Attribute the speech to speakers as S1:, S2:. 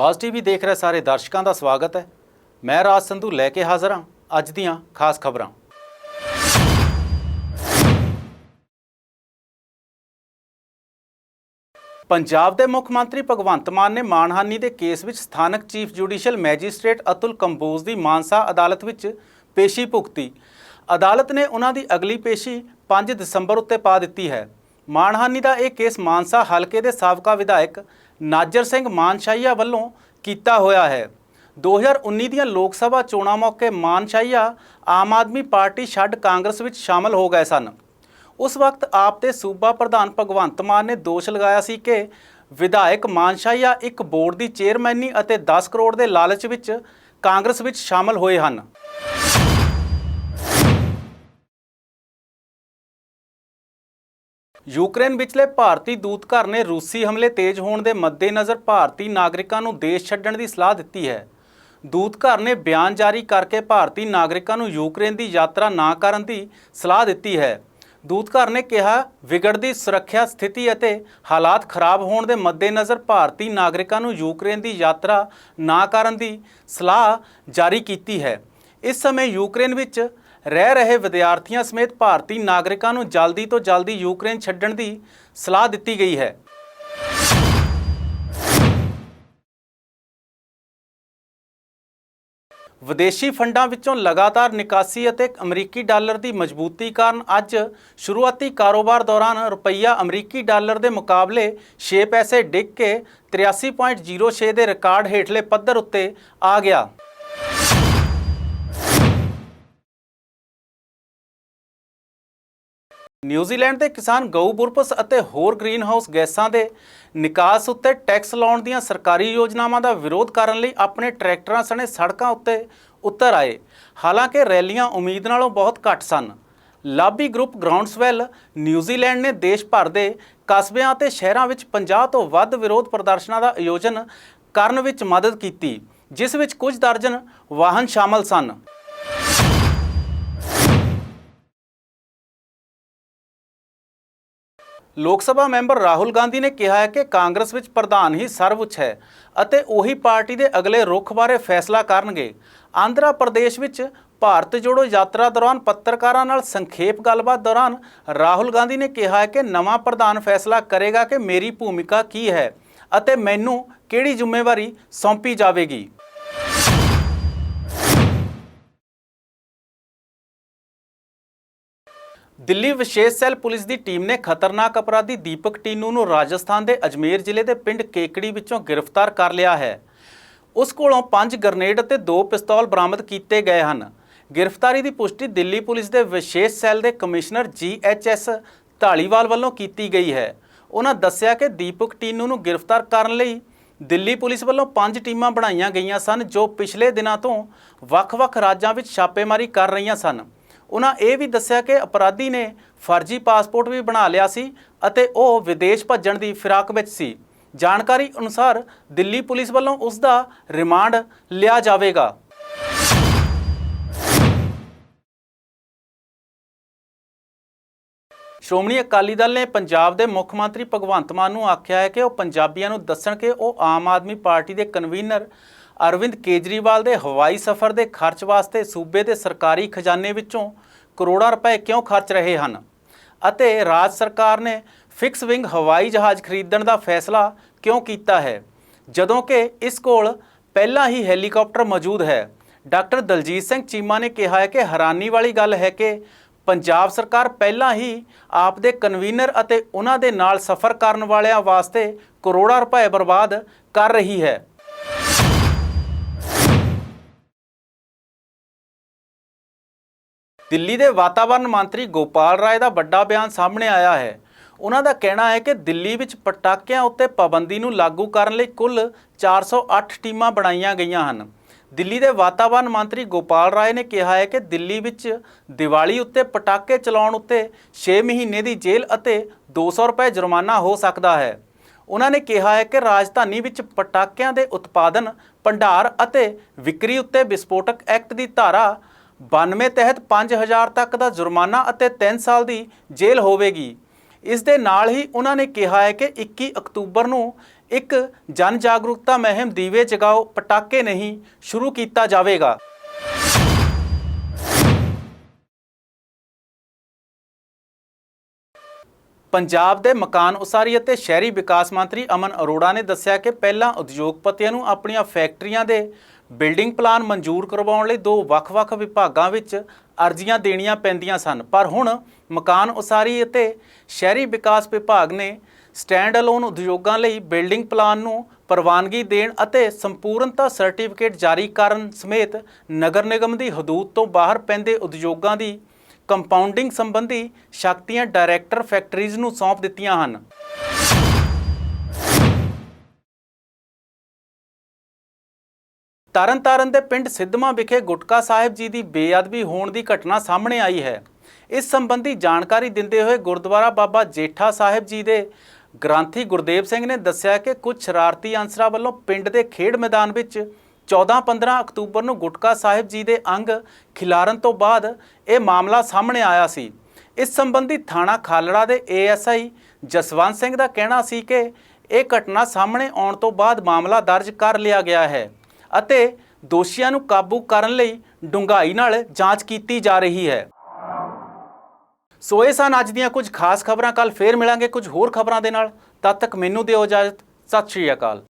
S1: ਬਾਜ਼ ਟੀਵੀ ਦੇਖ ਰਹੇ ਸਾਰੇ ਦਰਸ਼ਕਾਂ ਦਾ ਸਵਾਗਤ ਹੈ। ਮੈਂ ਰਾਜ ਸੰਧੂ ਲੈ ਕੇ ਹਾਜ਼ਰ ਹਾਂ। ਅੱਜ ਦੀਆਂ ਖਾਸ ਖਬਰਾਂ। ਪੰਜਾਬ ਦੇ ਮੁੱਖ ਮੰਤਰੀ ਭਗਵੰਤ ਮਾਨ ਨੇ ਮਾਨਹਾਨੀ ਦੇ ਕੇਸ ਵਿੱਚ ਸਥਾਨਕ chief judicial magistrate Atul Kamboj ਦੀ ਮਾਨਸਾ ਅਦਾਲਤ ਵਿੱਚ ਪੇਸ਼ੀ ਭੁਗਤੀ। ਅਦਾਲਤ ਨੇ ਉਹਨਾਂ ਦੀ ਅਗਲੀ ਪੇਸ਼ੀ 5 ਦਸੰਬਰ ਉੱਤੇ ਪਾ ਦਿੱਤੀ ਹੈ। ਮਾਨਹਾਨੀ ਦਾ ਇਹ ਕੇਸ ਮਾਨਸਾ ਹਲਕੇ ਦੇ ਸਾਬਕਾ ਵਿਧਾਇਕ ਨਾਜਰ ਸਿੰਘ ਮਾਨਸ਼ਾਹੀਆ ਵੱਲੋਂ ਕੀਤਾ ਹੋਇਆ ਹੈ। 2019 ਦੀਆਂ ਲੋਕ ਸਭਾ ਚੋਣਾਂ ਮੌਕੇ ਮਾਨਸ਼ਾਹੀਆ ਆਮ ਆਦਮੀ ਪਾਰਟੀ ਛੱਡ ਕਾਂਗਰਸ ਵਿੱਚ ਸ਼ਾਮਲ ਹੋ ਗਏ ਸਨ। ਉਸ ਵਕਤ ਆਪ ਦੇ ਸੂਬਾ ਪ੍ਰਧਾਨ ਭਗਵੰਤ ਮਾਨ ਨੇ ਦੋਸ਼ ਲਗਾਇਆ ਸੀ ਕਿ ਵਿਧਾਇਕ ਮਾਨਸ਼ਾਹੀਆ ਇੱਕ ਬੋਰਡ ਦੀ ਚੇਅਰਮੈਨੀ ਅਤੇ 10 ਕਰੋੜ ਦੇ ਲਾਲਚ ਵਿੱਚ ਕਾਂਗਰਸ ਵਿੱਚ ਸ਼ਾਮਲ ਹੋਏ ਹਨ। ਯੂਕਰੇਨ ਵਿਚਲੇ ਭਾਰਤੀ ਦੂਤਘਰ ਨੇ ਰੂਸੀ ਹਮਲੇ ਤੇਜ਼ ਹੋਣ ਦੇ ਮੱਦੇਨਜ਼ਰ ਭਾਰਤੀ ਨਾਗਰਿਕਾਂ ਨੂੰ ਦੇਸ਼ ਛੱਡਣ ਦੀ ਸਲਾਹ ਦਿੱਤੀ ਹੈ। ਦੂਤਘਰ ਨੇ ਬਿਆਨ ਜਾਰੀ ਕਰਕੇ ਭਾਰਤੀ ਨਾਗਰਿਕਾਂ ਨੂੰ ਯੂਕਰੇਨ ਦੀ ਯਾਤਰਾ ਨਾ ਕਰਨ ਦੀ ਸਲਾਹ ਦਿੱਤੀ ਹੈ। ਦੂਤਘਰ ਨੇ ਕਿਹਾ, ਵਿਗੜਦੀ ਸੁਰੱਖਿਆ ਸਥਿਤੀ ਅਤੇ ਹਾਲਾਤ ਖਰਾਬ ਹੋਣ ਦੇ ਮੱਦੇਨਜ਼ਰ ਭਾਰਤੀ ਨਾਗਰਿਕਾਂ ਨੂੰ ਯੂਕਰੇਨ ਦੀ ਯਾਤਰਾ ਨਾ ਕਰਨ ਦੀ ਸਲਾਹ ਜਾਰੀ ਕੀਤੀ ਹੈ। ਇਸ ਸਮੇਂ ਯੂਕਰੇਨ ਵਿੱਚ ਰਹਿ ਰਹੇ ਵਿਦਿਆਰਥੀਆਂ ਸਮੇਤ ਭਾਰਤੀ ਨਾਗਰਿਕਾਂ ਨੂੰ ਜਲਦੀ ਤੋਂ ਜਲਦੀ ਯੂਕਰੇਨ ਛੱਡਣ ਦੀ ਸਲਾਹ ਦਿੱਤੀ ਗਈ ਹੈ। ਵਿਦੇਸ਼ੀ ਫੰਡਾਂ ਵਿੱਚੋਂ ਲਗਾਤਾਰ ਨਿਕਾਸੀ ਅਤੇ ਅਮਰੀਕੀ ਡਾਲਰ ਦੀ ਮਜ਼ਬੂਤੀ ਕਾਰਨ ਅੱਜ ਸ਼ੁਰੂਆਤੀ ਕਾਰੋਬਾਰ ਦੌਰਾਨ ਰੁਪਈਆ ਅਮਰੀਕੀ ਡਾਲਰ ਦੇ ਮੁਕਾਬਲੇ 6 ਪੈਸੇ ਡਿੱਗ ਕੇ 83.06 ਦੇ ਰਿਕਾਰਡ ਹੇਠਲੇ ਪੱਧਰ ਉੱਤੇ ਆ ਗਿਆ। ਨਿਊਜ਼ੀਲੈਂਡ ਦੇ ਕਿਸਾਨ ਗਊ ਬੁਰਪਸ ਅਤੇ ਹੋਰ ਗ੍ਰੀਨਹਾਊਸ ਗੈਸਾਂ ਦੇ ਨਿਕਾਸ ਉੱਤੇ ਟੈਕਸ ਲਾਉਣ ਦੀਆਂ ਸਰਕਾਰੀ ਯੋਜਨਾਵਾਂ ਦਾ ਵਿਰੋਧ ਕਰਨ ਲਈ ਆਪਣੇ ਟਰੈਕਟਰਾਂ ਸਣੇ ਸੜਕਾਂ ਉੱਤੇ ਉਤਰ ਆਏ। ਹਾਲਾਂਕਿ ਰੈਲੀਆਂ ਉਮੀਦ ਨਾਲੋਂ ਬਹੁਤ ਘੱਟ ਸਨ। Lobby group Groundswell New Zealand ਨੇ ਦੇਸ਼ ਭਰ ਦੇ ਕਸਬਿਆਂ ਅਤੇ ਸ਼ਹਿਰਾਂ ਵਿੱਚ 50 ਤੋਂ ਵੱਧ ਵਿਰੋਧ ਪ੍ਰਦਰਸ਼ਨਾਂ ਦਾ ਆਯੋਜਨ ਕਰਨ ਵਿੱਚ ਮਦਦ ਕੀਤੀ, ਜਿਸ ਵਿੱਚ ਕੁਝ ਦਰਜਨ ਵਾਹਨ ਸ਼ਾਮਲ ਸਨ। ਲੋਕ ਸਭਾ ਮੈਂਬਰ ਰਾਹੁਲ ਗਾਂਧੀ ਨੇ ਕਿਹਾ ਹੈ ਕਿ ਕਾਂਗਰਸ ਵਿੱਚ ਪ੍ਰਧਾਨ ਹੀ ਸਰਵਉੱਚ ਹੈ ਅਤੇ ਉਹੀ ਪਾਰਟੀ ਦੇ ਅਗਲੇ ਰੁਖ ਬਾਰੇ ਫੈਸਲਾ ਕਰਨਗੇ। ਆਂਧਰਾ ਪ੍ਰਦੇਸ਼ ਵਿੱਚ ਭਾਰਤ ਜੋੜੋ ਯਾਤਰਾ ਦੌਰਾਨ ਪੱਤਰਕਾਰਾਂ ਨਾਲ ਸੰਖੇਪ ਗੱਲਬਾਤ ਦੌਰਾਨ ਰਾਹੁਲ ਗਾਂਧੀ ਨੇ ਕਿਹਾ ਹੈ ਕਿ ਨਵਾਂ ਪ੍ਰਧਾਨ ਫੈਸਲਾ ਕਰੇਗਾ ਕਿ ਮੇਰੀ ਭੂਮਿਕਾ ਕੀ ਹੈ ਅਤੇ ਮੈਨੂੰ ਕਿਹੜੀ ਜ਼ਿੰਮੇਵਾਰੀ ਸੌਂਪੀ ਜਾਵੇਗੀ। ਦਿੱਲੀ ਵਿਸ਼ੇਸ਼ ਸੈੱਲ ਪੁਲਿਸ ਦੀ ਟੀਮ ਨੇ ਖਤਰਨਾਕ ਅਪਰਾਧੀ ਦੀਪਕ ਟੀਨੂ ਨੂੰ ਰਾਜਸਥਾਨ ਦੇ ਅਜਮੇਰ ਜ਼ਿਲ੍ਹੇ ਦੇ ਪਿੰਡ ਕੇਕੜੀ ਵਿੱਚੋਂ ਗ੍ਰਿਫਤਾਰ ਕਰ ਲਿਆ ਹੈ। ਉਸ ਕੋਲੋਂ 5 ਗ੍ਰਨੇਡ ਅਤੇ 2 ਪਿਸਤੌਲ ਬਰਾਮਦ ਕੀਤੇ ਗਏ ਹਨ। ਗ੍ਰਿਫਤਾਰੀ ਦੀ ਪੁਸ਼ਟੀ ਦਿੱਲੀ ਪੁਲਿਸ ਦੇ ਵਿਸ਼ੇਸ਼ ਸੈੱਲ ਦੇ ਕਮਿਸ਼ਨਰ ਜੀਐਚਐਸ ਢਾਲੀਵਾਲ ਵੱਲੋਂ ਕੀਤੀ ਗਈ ਹੈ। ਉਹਨਾਂ ਦੱਸਿਆ ਕਿ ਦੀਪਕ ਟੀਨੂ ਨੂੰ ਗ੍ਰਿਫਤਾਰ ਕਰਨ ਲਈ ਦਿੱਲੀ ਪੁਲਿਸ ਵੱਲੋਂ ਪੰਜ ਟੀਮਾਂ ਬਣਾਈਆਂ ਗਈਆਂ ਸਨ ਜੋ ਪਿਛਲੇ ਦਿਨਾਂ ਤੋਂ ਵੱਖ-ਵੱਖ ਰਾਜਾਂ ਵਿੱਚ ਛਾਪੇਮਾਰੀ ਕਰ ਰਹੀਆਂ ਸਨ। ਉਹਨਾਂ ਇਹ ਵੀ ਦੱਸਿਆ ਕਿ ਅਪਰਾਧੀ ਨੇ ਫਰਜ਼ੀ ਪਾਸਪੋਰਟ ਵੀ ਬਣਾ ਲਿਆ ਸੀ ਅਤੇ ਉਹ ਵਿਦੇਸ਼ ਭੱਜਣ ਦੀ ਫਿਰਾਕ ਵਿੱਚ ਸੀ। ਜਾਣਕਾਰੀ ਅਨੁਸਾਰ ਦਿੱਲੀ ਪੁਲਿਸ ਵੱਲੋਂ ਉਸ ਦਾ ਰਿਮਾਂਡ ਲਿਆ ਜਾਵੇਗਾ। ਸ਼੍ਰੋਮਣੀ ਅਕਾਲੀ ਦਲ ਨੇ ਪੰਜਾਬ ਦੇ ਮੁੱਖ ਮੰਤਰੀ ਭਗਵੰਤ ਮਾਨ ਨੂੰ ਆਖਿਆ ਹੈ ਕਿ ਉਹ ਪੰਜਾਬੀਆਂ ਨੂੰ ਦੱਸਣ ਕਿ ਉਹ ਆਮ ਆਦਮੀ ਪਾਰਟੀ ਦੇ ਕਨਵੀਨਰ ਅਰਵਿੰਦ ਕੇਜਰੀਵਾਲ ਦੇ ਹਵਾਈ ਸਫ਼ਰ ਦੇ ਖਰਚ ਵਾਸਤੇ ਸੂਬੇ ਦੇ ਸਰਕਾਰੀ ਖਜ਼ਾਨੇ ਵਿੱਚੋਂ ਕਰੋੜਾਂ ਰੁਪਏ ਕਿਉਂ ਖਰਚ ਰਹੇ ਹਨ? ਅਤੇ ਰਾਜ ਸਰਕਾਰ ਨੇ ਫਿਕਸ ਵਿੰਗ ਹਵਾਈ ਜਹਾਜ਼ ਖਰੀਦਣ ਦਾ ਫੈਸਲਾ ਕਿਉਂ ਕੀਤਾ ਹੈ? ਜਦੋਂ ਕਿ ਇਸ ਕੋਲ ਪਹਿਲਾਂ ਹੀ ਹੈਲੀਕਾਪਟਰ ਮੌਜੂਦ ਹੈ। ਡਾਕਟਰ ਦਲਜੀਤ ਸਿੰਘ ਚੀਮਾ ਨੇ ਕਿਹਾ ਹੈ ਕਿ ਹੈਰਾਨੀ ਵਾਲੀ ਗੱਲ ਹੈ ਕਿ ਪੰਜਾਬ ਸਰਕਾਰ ਪਹਿਲਾਂ ਹੀ ਆਪ ਦੇ ਕਨਵੀਨਰ ਅਤੇ ਉਹਨਾਂ ਦੇ ਨਾਲ ਸਫ਼ਰ ਕਰਨ ਵਾਲਿਆਂ ਵਾਸਤੇ ਕਰੋੜਾਂ ਰੁਪਏ ਬਰਬਾਦ ਕਰ ਰਹੀ ਹੈ। ਦਿੱਲੀ ਦੇ ਵਾਤਾਵਰਣ ਮੰਤਰੀ ਗੋਪਾਲ ਰਾਏ ਦਾ ਵੱਡਾ ਬਿਆਨ ਸਾਹਮਣੇ ਆਇਆ ਹੈ। ਉਹਨਾਂ ਦਾ ਕਹਿਣਾ ਹੈ ਕਿ ਦਿੱਲੀ ਵਿੱਚ ਪਟਾਕਿਆਂ ਉੱਤੇ ਪਾਬੰਦੀ ਨੂੰ ਲਾਗੂ ਕਰਨ ਲਈ ਕੁੱਲ 408 ਟੀਮਾਂ ਬਣਾਈਆਂ ਗਈਆਂ ਹਨ। ਦਿੱਲੀ ਦੇ ਵਾਤਾਵਰਣ ਮੰਤਰੀ ਗੋਪਾਲ ਰਾਏ ਨੇ ਕਿਹਾ ਹੈ ਕਿ ਦਿੱਲੀ ਵਿੱਚ ਦੀਵਾਲੀ ਉੱਤੇ ਪਟਾਕੇ ਚਲਾਉਣ ਉੱਤੇ 6 ਮਹੀਨੇ ਦੀ ਜੇਲ੍ਹ ਅਤੇ 200 ਰੁਪਏ ਜੁਰਮਾਨਾ ਹੋ ਸਕਦਾ ਹੈ। ਉਹਨਾਂ ਨੇ ਕਿਹਾ ਹੈ ਕਿ ਰਾਜਧਾਨੀ ਵਿੱਚ ਪਟਾਕਿਆਂ ਦੇ ਉਤਪਾਦਨ, ਭੰਡਾਰ ਅਤੇ ਵਿਕਰੀ ਉੱਤੇ ਵਿਸਫੋਟਕ ਐਕਟ ਦੀ ਧਾਰਾ 92 ਤਹਿਤ 5000 ਤੱਕ ਦਾ ਜੁਰਮਾਨਾ ਅਤੇ 3 ਸਾਲ ਦੀ ਜੇਲ੍ਹ ਹੋਵੇਗੀ। ਇਸ ਦੇ ਨਾਲ ਹੀ ਉਹਨਾਂ ਨੇ ਕਿਹਾ ਹੈ ਕਿ 21 ਅਕਤੂਬਰ ਨੂੰ ਇੱਕ ਜਨ ਜਾਗਰੂਕਤਾ ਮੁਹਿੰਮ ਦੀਵੇ ਜਗਾਓ, ਪਟਾਕੇ ਨਹੀਂ, ਸ਼ੁਰੂ ਕੀਤਾ ਜਾਵੇਗਾ। ਪੰਜਾਬ ਦੇ ਮਕਾਨ ਉਸਾਰੀ ਅਤੇ ਸ਼ਹਿਰੀ ਵਿਕਾਸ ਮੰਤਰੀ ਅਮਨ ਅਰੋੜਾ ਨੇ ਦੱਸਿਆ ਕਿ ਪਹਿਲਾਂ ਉਦਯੋਗਪਤੀਆਂ ਨੂੰ ਆਪਣੀਆਂ ਫੈਕਟਰੀਆਂ ਦੇ ਬਿਲਡਿੰਗ ਪਲਾਨ ਮਨਜ਼ੂਰ ਕਰਵਾਉਣ ਲਈ ਦੋ ਵੱਖ-ਵੱਖ ਵਿਭਾਗਾਂ ਵਿੱਚ ਅਰਜ਼ੀਆਂ ਦੇਣੀਆਂ ਪੈਂਦੀਆਂ ਸਨ। ਪਰ ਹੁਣ ਮਕਾਨ ਉਸਾਰੀ ਅਤੇ ਸ਼ਹਿਰੀ ਵਿਕਾਸ ਵਿਭਾਗ ਨੇ ਸਟੈਂਡ ਅਲੋਨ ਉਦਯੋਗਾਂ ਲਈ ਬਿਲਡਿੰਗ ਪਲਾਨ ਨੂੰ ਪ੍ਰਵਾਨਗੀ ਦੇਣ ਅਤੇ ਸੰਪੂਰਨਤਾ ਸਰਟੀਫਿਕੇਟ ਜਾਰੀ ਕਰਨ ਸਮੇਤ ਨਗਰ ਨਿਗਮ ਦੀ ਹਦੂਦ ਤੋਂ ਬਾਹਰ ਪੈਂਦੇ ਉਦਯੋਗਾਂ ਦੀ ਕੰਪਾਊਂਡਿੰਗ ਸੰਬੰਧੀ ਸ਼ਕਤੀਆਂ ਡਾਇਰੈਕਟਰ ਫੈਕਟਰੀਜ਼ ਨੂੰ ਸੌਂਪ ਦਿੱਤੀਆਂ ਹਨ। ਤਰਨਤਾਰਨ ਦੇ ਪਿੰਡ ਸਿੱਧਵਾਂ ਵਿਖੇ ਗੁਟਕਾ ਸਾਹਿਬ ਜੀ ਦੀ ਬੇਅਦਬੀ ਹੋਣ ਦੀ ਘਟਨਾ ਸਾਹਮਣੇ ਆਈ ਹੈ। ਇਸ ਸੰਬੰਧੀ ਜਾਣਕਾਰੀ ਦਿੰਦੇ ਹੋਏ ਗੁਰਦੁਆਰਾ ਬਾਬਾ ਜੇਠਾ ਸਾਹਿਬ ਜੀ ਦੇ ਗ੍ਰੰਥੀ ਗੁਰਦੇਵ ਸਿੰਘ ਨੇ ਦੱਸਿਆ ਕਿ ਕੁਝ ਸ਼ਰਾਰਤੀ ਅਨਸਰਾਂ ਵੱਲੋਂ ਪਿੰਡ ਦੇ ਖੇਡ ਮੈਦਾਨ ਵਿੱਚ 14-15 ਅਕਤੂਬਰ ਨੂੰ ਗੁਟਕਾ ਸਾਹਿਬ ਜੀ ਦੇ ਅੰਗ ਖਿਲਾਰਨ ਤੋਂ ਬਾਅਦ ਇਹ ਮਾਮਲਾ ਸਾਹਮਣੇ ਆਇਆ ਸੀ। ਇਸ ਸੰਬੰਧੀ ਥਾਣਾ ਖਾਲੜਾ ਦੇ ਏਐਸਆਈ ਜਸਵੰਤ ਸਿੰਘ ਦਾ ਕਹਿਣਾ ਸੀ ਕਿ ਇਹ ਘਟਨਾ ਸਾਹਮਣੇ ਆਉਣ ਤੋਂ ਬਾਅਦ ਮਾਮਲਾ ਦਰਜ ਕਰ ਲਿਆ ਗਿਆ ਹੈ। ਅਤੇ ਦੋਸ਼ੀਆਂ ਨੂੰ ਕਾਬੂ ਕਰਨ ਲਈ ਡੂੰਘਾਈ ਨਾਲ ਜਾਂਚ ਕੀਤੀ ਜਾ ਰਹੀ ਹੈ। ਸੋ ਇਹ ਸਨ ਅੱਜ ਦੀਆਂ ਕੁਝ ਖਾਸ ਖਬਰਾਂ। ਕੱਲ ਫੇਰ ਮਿਲਾਂਗੇ ਕੁਝ ਹੋਰ ਖਬਰਾਂ ਦੇ ਨਾਲ। ਤਦ ਤੱਕ ਮੈਨੂੰ ਦਿਓ ਇਜਾਜ਼ਤ। ਸਤਿ ਸ਼੍ਰੀ ਅਕਾਲ।